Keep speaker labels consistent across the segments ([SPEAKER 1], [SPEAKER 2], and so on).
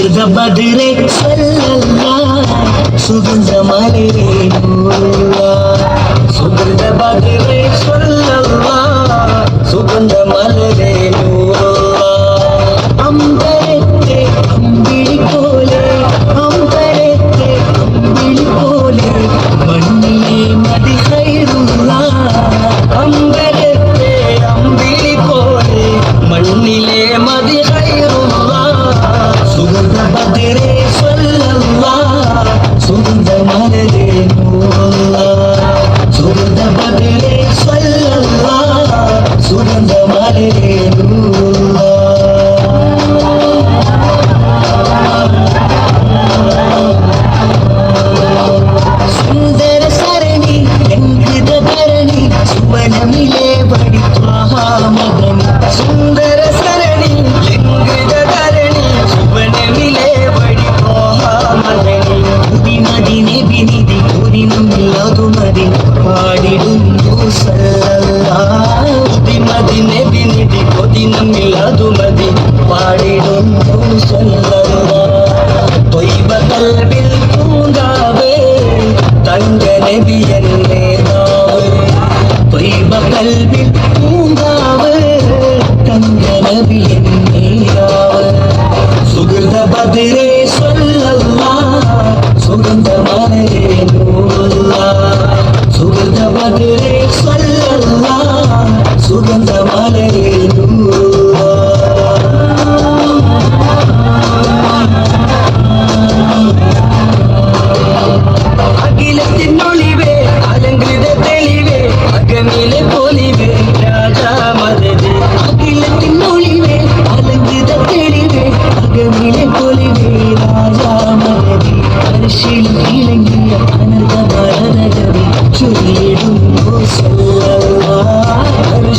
[SPEAKER 1] மிருத பதிரை சுகந்த மலரே சுகந்த பதிரை சொல்லல்லா சுகந்த மலரே அம்பரத்தே அம்பிழி போலே அம்பரத்தே அம்பிழி போலே மண்ணிலே மதி சைருல்லா அம்பரத்தே அம்பிழி போலே மண்ணிலே மதி சைரு Hare கல்வில் பூங்காவு தங்க நபியின் நீராவு சுகிர்ந்த பதிலே சொல்லல்லா சுகந்த மலரே நூலா சுகிர்ந்த பதிலே சொல்லல்லா சுகந்த மலரே நூலா அகிலத்தின் ஒளிவே அலங்கிருத தெளிவே அகமிலே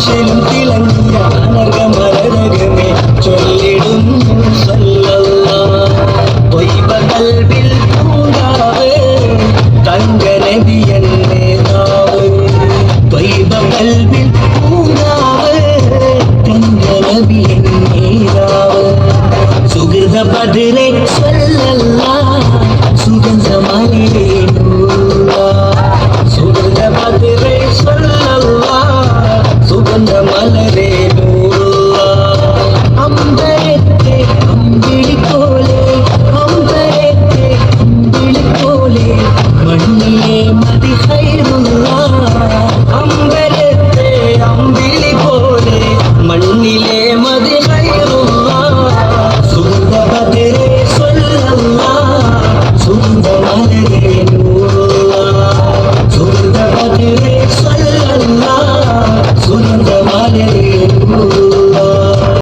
[SPEAKER 1] செலும் திளங்க அனர்க மலரகமே சொல்லிடும் சொல்லல்லாம் பொய்ப கல்வில் பூங்காவே தங்க நதி என்னே நாவு. பொய்ப கல்வில் பூங்காவே தங்க நதி என்னே நாவு. சுகிருத பதிலை சொல்லல்லாம்